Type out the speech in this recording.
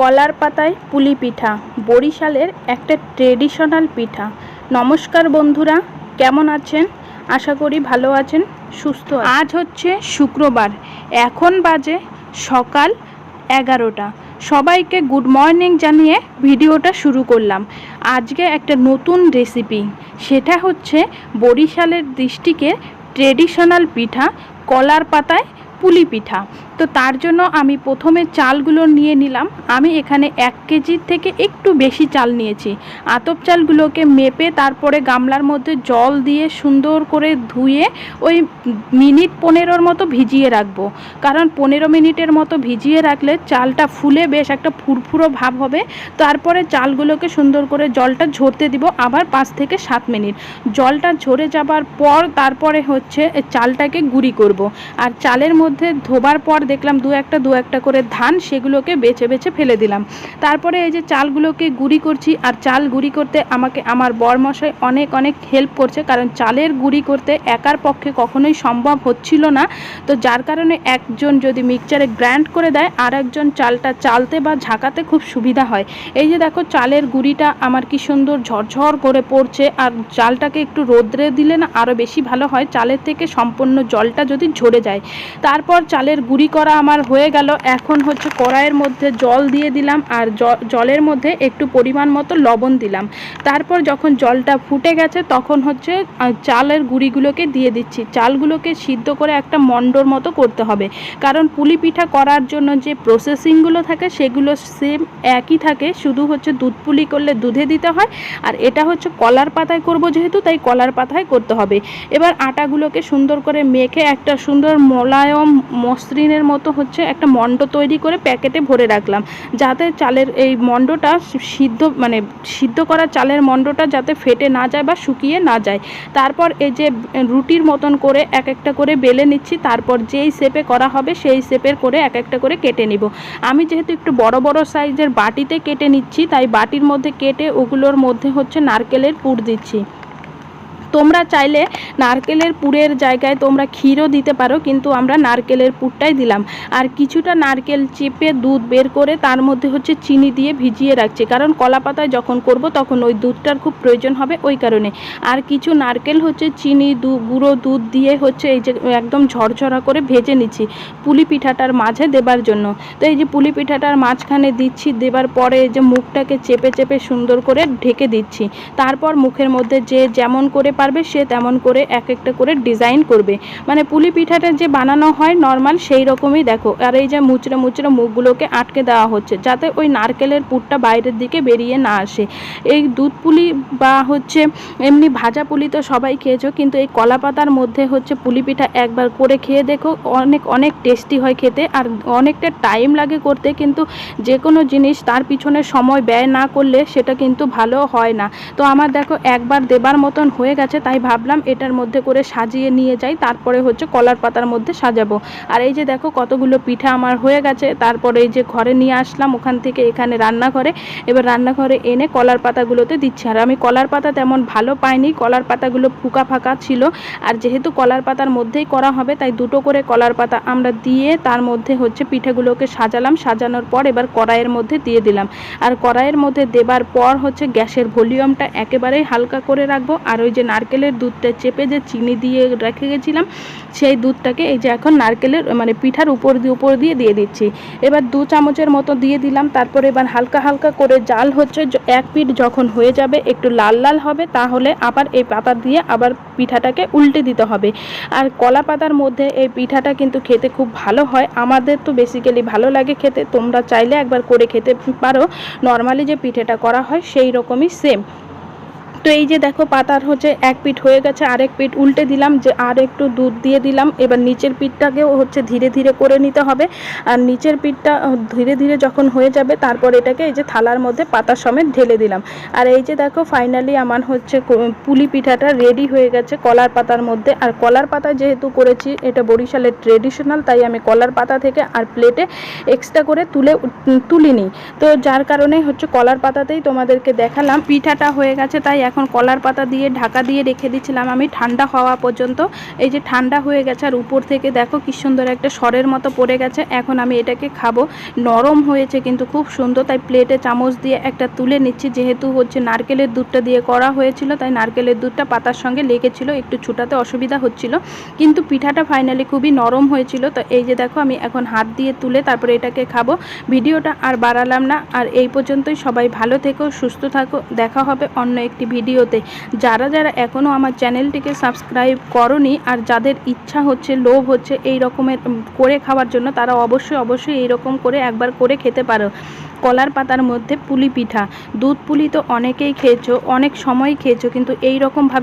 কলার পাতায় পুলি পিঠা, বরিশালের একটা ট্রেডিশনাল পিঠা। নমস্কার বন্ধুরা, কেমন আছেন? আশা করি ভালো আছেন, সুস্থ আজ হচ্ছে শুক্রবার, এখন বাজে সকাল এগারোটা। সবাইকে গুড মর্নিং জানিয়ে ভিডিওটা শুরু করলাম। আজকে একটা নতুন রেসিপি, সেটা হচ্ছে বরিশালের ডিস্ট্রিক্টের ট্রেডিশনাল পিঠা, কলার পাতায় পুলি পিঠা। তো তার জন্য আমি প্রথমে চালগুলো নিয়ে নিলাম। আমি এখানে এক কেজির থেকে একটু বেশি চাল নিয়েছি। আতপ চালগুলোকে মেপে তারপরে গামলার মধ্যে জল দিয়ে সুন্দর করে ধুয়ে ওই মিনিট পনেরোর মতো ভিজিয়ে রাখব। কারণ পনেরো মিনিটের মতো ভিজিয়ে রাখলে চালটা ফুলে বেশ একটা ফুরফুরো ভাব হবে। তারপরে চালগুলোকে সুন্দর করে জলটা ঝরতে দিব আবার পাঁচ থেকে সাত মিনিট। জলটা ঝরে যাবার পর তারপরে হচ্ছে চালটাকে গুঁড়ি করব। আর চালের মধ্যে ধোবার পর দেখলাম দু একটা দু একটা করে ধান সেগুলোকে বেছে বেছে ফেলে দিলাম। তারপরে এই যে চালগুলোকে গুঁড়ি করছি, আর চাল গুঁড়ি করতে আমাকে আমার বরমশাই অনেক অনেক হেল্প করছে, কারণ চালের গুঁড়ি করতে একার পক্ষে কখনোই সম্ভব হচ্ছিল না। তো যার কারণে একজন যদি মিক্সচারে গ্র্যান্ড করে দেয়, আর একজন চালটা চালতে বা ঝাঁকাতে খুব সুবিধা হয়। এই যে দেখো, চালের গুঁড়িটা আমার কি সুন্দর ঝরঝর করে পড়ছে, আর চালটাকে একটু রোদ্রে দিলে না আরও বেশি ভালো হয়, চালের থেকে সম্পূর্ণ জলটা যদি ঝরে যায়। তারপর চালের গুঁড়ি করা আমার হয়ে গেল। এখন হচ্ছে কড়াইয়ের মধ্যে জল দিয়ে দিলাম আর জলের মধ্যে একটু পরিমাণ মতো লবণ দিলাম। তারপর যখন জলটা ফুটে গেছে তখন হচ্ছে চালের গুঁড়িগুলোকে দিয়ে দিচ্ছি। চালগুলোকে সিদ্ধ করে একটা মণ্ডর মতো করতে হবে। কারণ পুলি পিঠা করার জন্য যে প্রসেসিংগুলো থাকে সেগুলো সেম একই থাকে। শুধু হচ্ছে দুধ পুলি করলে দুধে দিতে হয়। আর এটা হচ্ছে কলার পাতায় করব যেহেতু, তাই কলার পাতায় করতে হবে। এবার আটাগুলোকে সুন্দর করে মেখে একটা সুন্দর মোলায়ম মসৃণের মতো হচ্ছে একটা মণ্ড তৈরি করে প্যাকেটে ভরে রাখলাম। যাতে চালের এই মণ্ডটা সিদ্ধ মানে সিদ্ধ করা চালের মণ্ডটা যাতে ফেটে না যায় বা শুকিয়ে না যায়। তারপর এই যে রুটির মতন করে এক একটা করে বেলে নিচ্ছি, তারপর যেই শেপে করা হবে সেই শেপের করে এক একটা করে কেটে নিব। আমি যেহেতু একটু বড় বড় সাইজের বাটিতে কেটে নিচ্ছি, তাই বাটির মধ্যে কেটে ওগুলোর মধ্যে হচ্ছে নারকেলের পুর দিচ্ছি। তোমরা চাইলে নারকেলের পুরের জায়গায় তোমরা ক্ষীরও দিতে পারো, কিন্তু আমরা নারকেলের পুরটাই দিলাম। আর কিছুটা নারকেল চেপে দুধ বের করে তার মধ্যে হচ্ছে চিনি দিয়ে ভিজিয়ে রাখছি। কারণ কলা পাতায় যখন করব তখন ওই দুধটার খুব প্রয়োজন হবে ওই কারণে। আর কিছু নারকেল হচ্ছে চিনি, দু, গুঁড়ো দুধ দিয়ে হচ্ছে এই যে একদম ঝরঝরা করে ভেজে নিচ্ছি পুলি পিঠাটার মাঝে দেবার জন্য। তো এই যে পুলি পিঠাটার মাঝখানে দিচ্ছি, দেবার পরে যে মুখটাকে চেপে চেপে সুন্দর করে ঢেকে দিচ্ছি। তারপর মুখের মধ্যে যে যেমন করে পারবে, সে তেমন করে এক একটা করে ডিজাইন করবে। মানে পুলি পিঠাটা যে বানানো হয় নর্মাল সেই রকমই দেখো। আর এই যে মুচড়ে মুচড়ে মুখগুলোকে আটকে দেওয়া হচ্ছে, যাতে ওই নারকেলের পুরটা বাইরের দিকে বেরিয়ে না আসে। এই দুধ পুলি বা হচ্ছে এমনি ভাজা পুলি তো সবাই খেয়েছো, কিন্তু এই কলা পাতার মধ্যে হচ্ছে পুলি পিঠা একবার করে খেয়ে দেখো, অনেক অনেক টেস্টি হয় খেতে আর অনেকটা টাইম লাগে করতে, কিন্তু যে কোনো জিনিস তার পিছনে সময় ব্যয় না করলে সেটা কিন্তু ভালো হয় না। তো আমার দেখো একবার দেবার মতন হয়ে গেছে। তাই ভাবলাম এটার মধ্যে করে সাজিয়ে নিয়ে যাই, তারপরে হচ্ছে কলার পাতার মধ্যে সাজাবো। আর এই যে দেখো কতগুলো পিঠা আমার হয়ে গেছে, তারপরে এই যে ঘরে নিয়ে আসলাম, ওখান থেকে এখানে রান্নাঘরে, এবার রান্নাঘরে এনে কলার পাতাগুলোতে দিচ্ছি। আর আমি কলার পাতা তেমন ভালো পাইনি, কলার পাতাগুলো ফুকা ফাঁকা ছিল, আর যেহেতু কলার পাতার মধ্যেই করা হবে, তাই দুটো করে কলার পাতা আমরা দিয়ে তার মধ্যে হচ্ছে পিঠেগুলোকে সাজালাম, সাজানোর পর এবার কড়াইয়ের মধ্যে দিয়ে দিলাম। আর কড়াইয়ের মধ্যে দেবার পর হচ্ছে গ্যাসের ভলিউমটা একেবারেই হালকা করে রাখব, আর ওই যে নারকেলের দুধটা চেপে যে চিনি দিয়ে রেখে গেছিলাম, সেই দুধটাকে এই যে এখন নারকেলের মানে পিঠার উপর দিয়ে উপর দিয়ে দিয়ে দিচ্ছি। এবার দু চামচের মতো দিয়ে দিলাম, তারপরে এবার হালকা হালকা করে জাল হচ্ছে এক পিঠ যখন হয়ে যাবে একটু লাল লাল হবে, তাহলে আবার এই পাতা দিয়ে আবার পিঠাটাকে উল্টে দিতে হবে। আর কলা পাতার মধ্যে এই পিঠাটা কিন্তু খেতে খুব ভালো হয়, আমাদের তো বেসিক্যালি ভালো লাগে খেতে, তোমরা চাইলে একবার করে খেতে পারো। নর্মালি যে পিঠেটা করা হয়, সেই রকমই সেম তো এই যে দেখো পাতার হচ্ছে এক পিঠ হয়ে গেছে, আরেক পিঠ উল্টে দিলাম, যে আর একটু দুধ দিয়ে দিলাম। এবার নিচের পিঠটাকেও হচ্ছে ধীরে ধীরে করে নিতে হবে। আর নিচের পিঠটা ধীরে ধীরে যখন হয়ে যাবে, তারপর এটাকে এই যে থালার মধ্যে পাতা সমেত ঢেলে দিলাম। আর এই যে দেখো ফাইনালি আমার হচ্ছে পুলি পিঠাটা রেডি হয়ে গেছে কলার পাতার মধ্যে। আর কলার পাতা যেহেতু করেছি, এটা বরিশালের ট্রেডিশনাল তাই আমি কলার পাতা থেকে আর প্লেটে এক্সট্রা করে তুলে তুলিনি। তো যার কারণে হচ্ছে কলার পাতাতেই তোমাদেরকে দেখালাম, পিঠাটা হয়ে গেছে, তাই এখন এখন কলার পাতা দিয়ে ঢাকা দিয়ে রেখে দিয়েছিলাম আমি ঠান্ডা হওয়া পর্যন্ত, এই যে ঠান্ডা হয়ে গেছে আর উপর থেকে দেখো কি সুন্দর একটা সরের মতো পড়ে গেছে, এখন আমি এটাকে খাব। নরম হয়েছে কিন্তু খুব সুন্দর, তাই প্লেটে চামচ দিয়ে একটা তুলে নিচ্ছি, যেহেতু হচ্ছে নারকেলের দুধটা দিয়ে করা হয়েছিল, তাই নারকেলের দুধটা পাতার সঙ্গে লেগেছিল, একটু ছুটাতে অসুবিধা হচ্ছিল। কিন্তু পিঠাটা ফাইনালি খুবই নরম হয়েছিল, তো এই যে দেখো আমি এখন হাত দিয়ে তুলে তারপরে এটাকে খাব। ভিডিওটা আর বাড়ালাম না, আর এই পর্যন্তই সবাই ভালো থেকো, সুস্থ থাকো, দেখা হবে অন্য একটি ভিডিওতে। যারা যারা এখনও আমার চ্যানেলটিকে সাবস্ক্রাইব করনি আর যাদের ইচ্ছা হচ্ছে, লোভ হচ্ছে এই রকমের করে খাওয়ার জন্য, তারা অবশ্যই অবশ্যই এই রকম করে একবার করে খেতে পারো। কলার পাতার মধ্যে পুলি পিঠা। দুধ পুলি তো অনেকেই খেয়েছো, অনেক সময় খেয়েছো, কিন্তু এই রকমভাবে